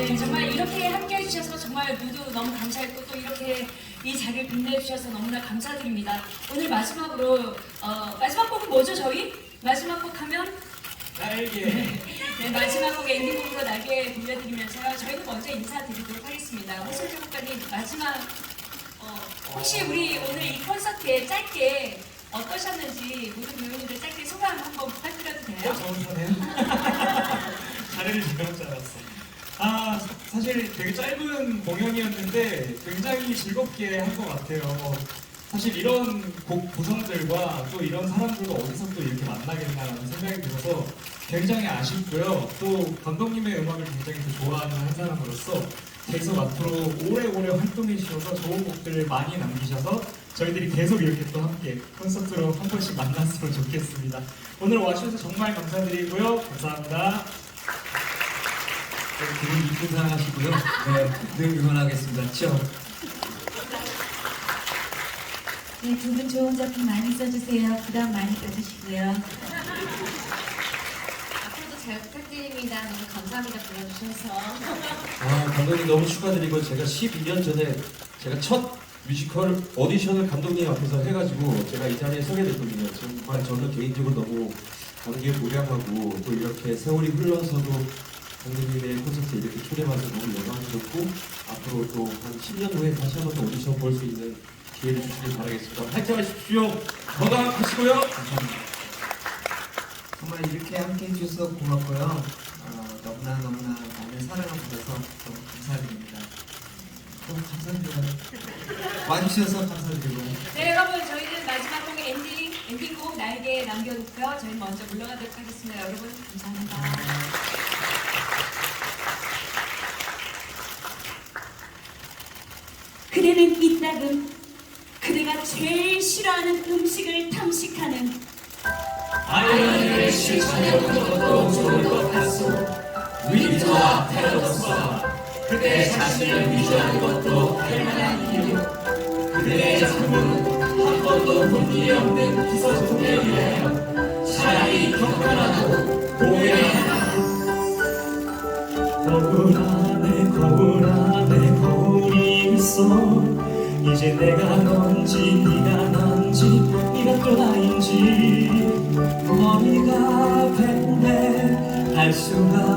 네, 정말 이렇게 함께 해주셔서 정말 모두 너무 감사했고 또 이렇게 이 자리를 빛내주셔서 너무나 감사드립니다. 오늘 마지막으로 어, 마지막 곡은 뭐죠 저희? 마지막 곡 하면 날개. 네, 마지막 곡 엔딩곡으로 날개 들려드리면서요. 저희는 먼저 인사드리도록 하겠습니다. 호슬 작곡가님 마지막 어, 혹시 우리 오늘 이 콘서트에 짧게 어떠셨는지 모든 배우님들 짧게 소감 한번 부탁드려도 돼요? 정선해요? 자리를 지금 줄 알았어. 아 사- 사실 되게 짧은 공연이었는데 굉장히 즐겁게 한 것 같아요. 사실 이런 곡 구성들과 또 이런 사람들과 어디서 또 이렇게 만나겠나라는 생각이 들어서 굉장히 아쉽고요. 또 감독님의 음악을 굉장히 또 좋아하는 한 사람으로서 계속 앞으로 오래오래 활동해 주셔서 좋은 곡들을 많이 남기셔서 저희들이 계속 이렇게 또 함께 콘서트로 한 번씩 만났으면 좋겠습니다. 오늘 와주셔서 정말 감사드리고요. 감사합니다. 기분 이쁜 사랑 하시고요. 네, 늘 응원하겠습니다. 죠 네, 두 분 좋은 작품 많이 써주세요. 부담 많이 가주시고요. 앞으로도 잘 부탁드립니다. 너무 감사합니다. 불러주셔서. 아, 감독님 너무 축하드리고 제가 12년 전에 제가 첫 뮤지컬 오디션을 감독님 앞에서 해가지고 제가 이 자리에 서게 됐거든요. 정말 저는 개인적으로 너무 감개무량하고 또 이렇게 세월이 흘러서도 감독님의 콘서트에 이렇게 초대받아서 너무 영광스럽고 앞으로 또 한 10년 후에 다시 한번 또 오디션 볼 수 있는 기회를 주시길 바라겠습니다. 화이팅 하십시오. 건강하시고요. 감사합니다. 정말 이렇게 함께 해주셔서 고맙고요. 어, 너무나 너무나 많은 사랑을 받아서 너무 감사드립니다. 너무 감사드려요. 와주셔서 감사드리고. 네 여러분 저희는 마지막 곡 엔딩 엔딩곡 날개 남겨놓고요. 저희는 먼저 물러가도록 하겠습니다. 여러분 감사합니다. 그대는 이따금 그대가 제일 싫어하는 음식을 탐식하는 아이를 실천해보는 것도 좋을 것 같소. 위트와 패러독스와 그대 자신을 위조하는 것도 할 만한 이유. 그대의 작품은 한 번도 본 일이 없는 기서종에 위하여 차라리 공연하라. 거울 안 있어. 이제 내가 넌지 네가 넌지 이것도 나인지 머리가 밴데 알 수가